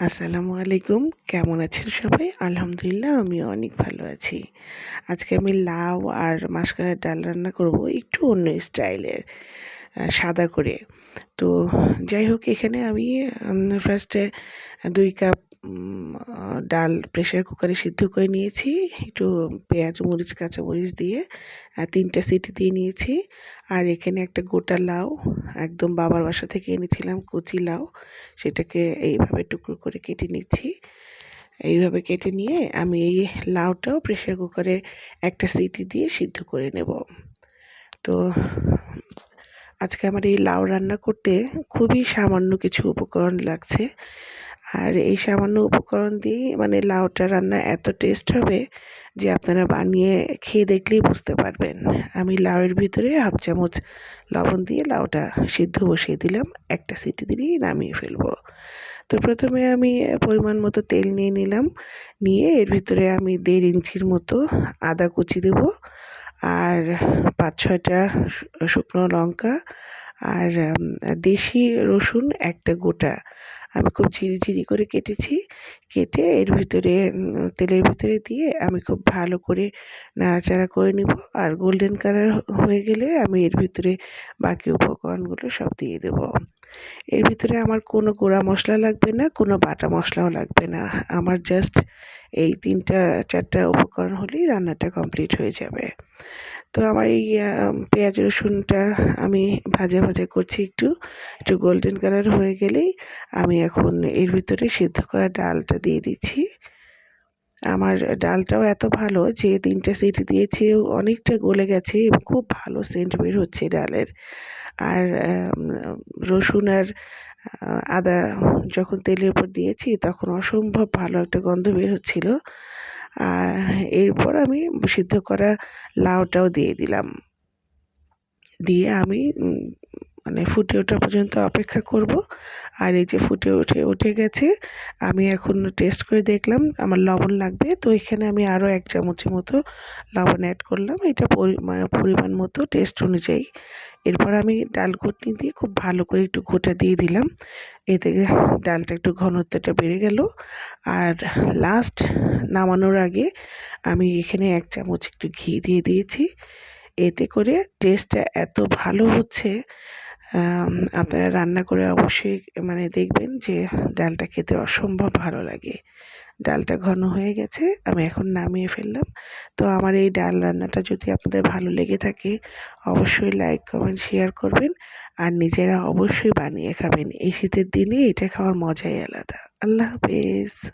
আসসালামু আলাইকুম। কেমন আছেন সবাই? আলহামদুলিল্লাহ আমি অনেক ভালো আছি। আজকে আমি লাউ আর মাসকালের ডাল রান্না করব একটু অন্য স্টাইলের সাদা করে। তো যাই হোক, এখানে আমি ফার্স্টে দুই কাপ ডাল প্রেশার কুকারে সিদ্ধ করে নিয়েছি। একটু পেঁয়াজ, মরিচ, কাঁচামরিচ দিয়ে তিনটা সিটি দিয়ে নিয়েছি। আর এখানে একটা গোটা লাউ, একদম বাবার বাসা থেকে এনেছিলাম কচি লাউ, সেটাকে এইভাবে টুকরো করে কেটে নিচ্ছি। এইভাবে কেটে নিয়ে আমি এই লাউটাও প্রেশার কুকারে একটা সিটি দিয়ে সিদ্ধ করে নেব। তো, আজকে আমার এই লাউ রান্না করতে খুবই সামান্য কিছু উপকরণ লাগছে। আর এই সামান্য উপকরণ দিয়েই মানে লাউটা রান্না এত টেস্ট হবে যে আপনারা বানিয়ে খেয়ে দেখলেই বুঝতে পারবেন। আমি লাউয়ের ভিতরে হাফ চামচ লবণ দিয়ে লাউটা সিদ্ধ বসিয়ে দিলাম, একটা সিটি দিলেই নামিয়ে ফেলব। তো প্রথমে আমি পরিমাণ মতো তেল নিয়ে নিলাম, নিয়ে এর ভিতরে আমি দেড় ইঞ্চির মতো আদা কুচি দেব আর পাঁচ ছয়টা শুকনো লঙ্কা আর দেশি রসুন একটা গোটা। আমি খুব ঝিরি ঝিরি করে কেটেছি। কেটে এর ভিতরে তেলের ভিতরে দিয়ে আমি খুব ভালো করে নাড়াচাড়া করে নিব। আর গোল্ডেন কালার হয়ে গেলে আমি এর ভিতরে বাকি উপকরণগুলো সব দিয়ে দেব। এর ভিতরে আমার কোনো গোড়া মশলা লাগবে না, কোনো বাটা মশলাও লাগবে না। আমার জাস্ট এই তিনটা, চারটা উপকরণ হলেই রান্নাটা কমপ্লিট হয়ে যাবে। তো আমার এই পেঁয়াজ, রসুনটা আমি ভাজা ভাজা করছি একটু। একটু গোল্ডেন কালার হয়ে গেলেই আমি এখন এর ভিতরে সিদ্ধ করা ডালটা দিয়ে দিচ্ছি। আমার ডালটাও এত ভালো যে তিনটে সিটি দিয়েছে, অনেকটা গলে গেছে এবং খুব ভালো সেন্ট বের হচ্ছে ডালের। আর রসুন আর আদা যখন তেলের উপর দিয়েছি তখন অসম্ভব ভালো একটা গন্ধ বের হচ্ছিল। আর এরপর আমি সিদ্ধ করা লাউটাও দিয়ে দিলাম। দিয়ে আমি মানে ফুটে ওঠা পর্যন্ত অপেক্ষা করব। আর এই যে ফুটে উঠে উঠে গেছে, আমি এখন টেস্ট করে দেখলাম, আমার লবণ লাগবে। তো এখানে আমি আরও এক চামচের মতো লবণ অ্যাড করলাম। এটা মানে পরিমাণ মতো টেস্ট অনুযায়ী। এরপর আমি ডাল ঘুটনি দিয়ে খুব ভালো করে একটু ঘোটা দিয়ে দিলাম। এতে ডালটা একটু ঘনত্বটা বেড়ে গেল। আর লাস্ট নামানোর আগে আমি এখানে এক চামচ একটু ঘি দিয়ে দিয়েছি। এতে করে টেস্টটা এত ভালো হচ্ছে আপনারা রান্না করে অবশ্যই মানে দেখবেন যে ডালটা খেতে অসম্ভব ভালো লাগে। ডালটা ঘন হয়ে গেছে, আমি এখন নামিয়ে ফেললাম। তো আমার এই ডাল রান্নাটা যদি আপনাদের ভালো লেগে থাকে, অবশ্যই লাইক, কমেন্ট, শেয়ার করবেন। আর নিজেরা অবশ্যই বানিয়ে খাবেন। এই শীতের দিনে এটা খাওয়ার মজাই আলাদা। আল্লাহ হাফেজ।